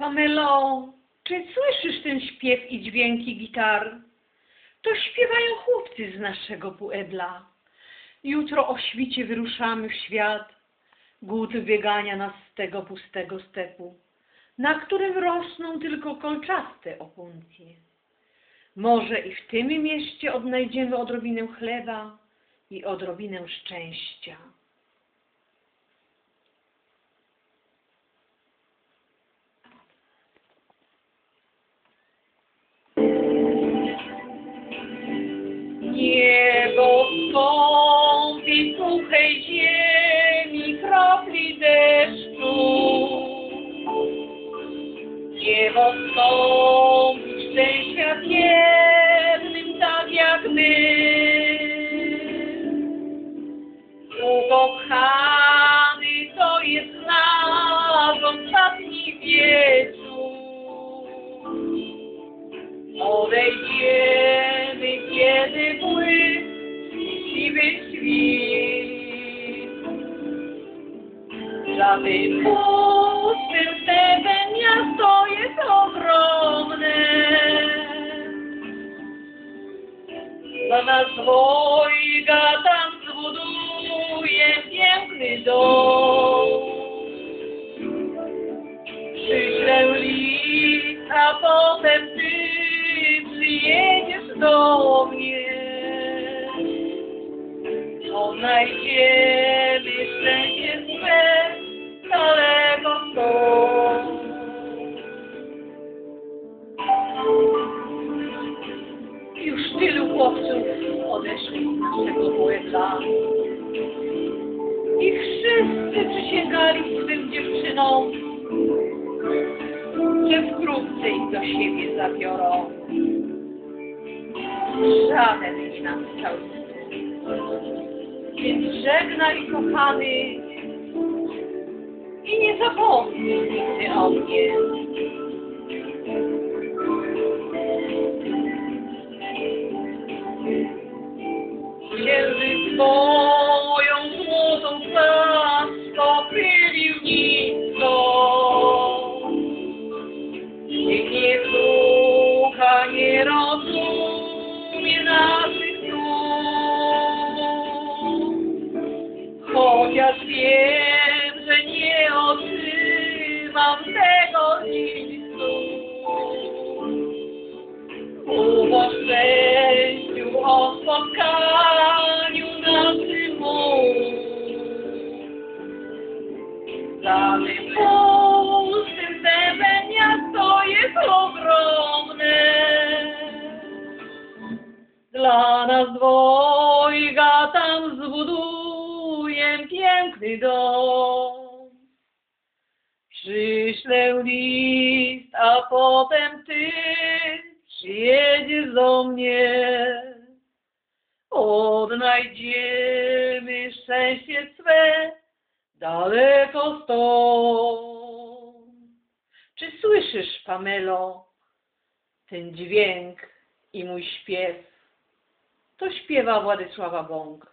Pamelo, czy słyszysz ten śpiew i dźwięki gitar? To śpiewają chłopcy z naszego puebla. Jutro o świcie wyruszamy w świat. Głód biegania nas z tego pustego stepu, na którym rosną tylko kolczaste opuncje. Może i w tym mieście odnajdziemy odrobinę chleba i odrobinę szczęścia. Skąpi suchej ziemi kropli deszczu. Niebo skąpi szczęścia biednym tak jak my. Ukochany to jest nasz ostatni wieczór. Odejdziemy, kiedy świt. Za tym pustym stepem miasto jest ogromne. Za nas dwojga tam zbuduje piękny dom. Przyślę list, a potem ty przyjedziesz do mnie. Odnajdziemy szczęście swe daleko stąd. Już tylu chłopców odeszli z naszego puebla. I wszyscy przysięgali swym dziewczynom, że wkrótce ich do siebie zabiorą. Żaden nie nastał Więc żegnaj kochany i nie zapomnij nigdy o mnie. Księżyc moją złotą twarz pochylił nisko. Niech nie słucha, nie rozumie Chociaż wiem, że nie otrzymam tego listu. Mów o szczęściu, o spotkaniu naszym tym pustym stepem miasto jest ogromne. Dla nas dwojga tam piękny dom. Przyślę list, a potem ty przyjedziesz do mnie. Odnajdziemy szczęście swe daleko stąd. Czy słyszysz, Pamelo, ten dźwięk i mój śpiew? To śpiewa Władysława Bąk.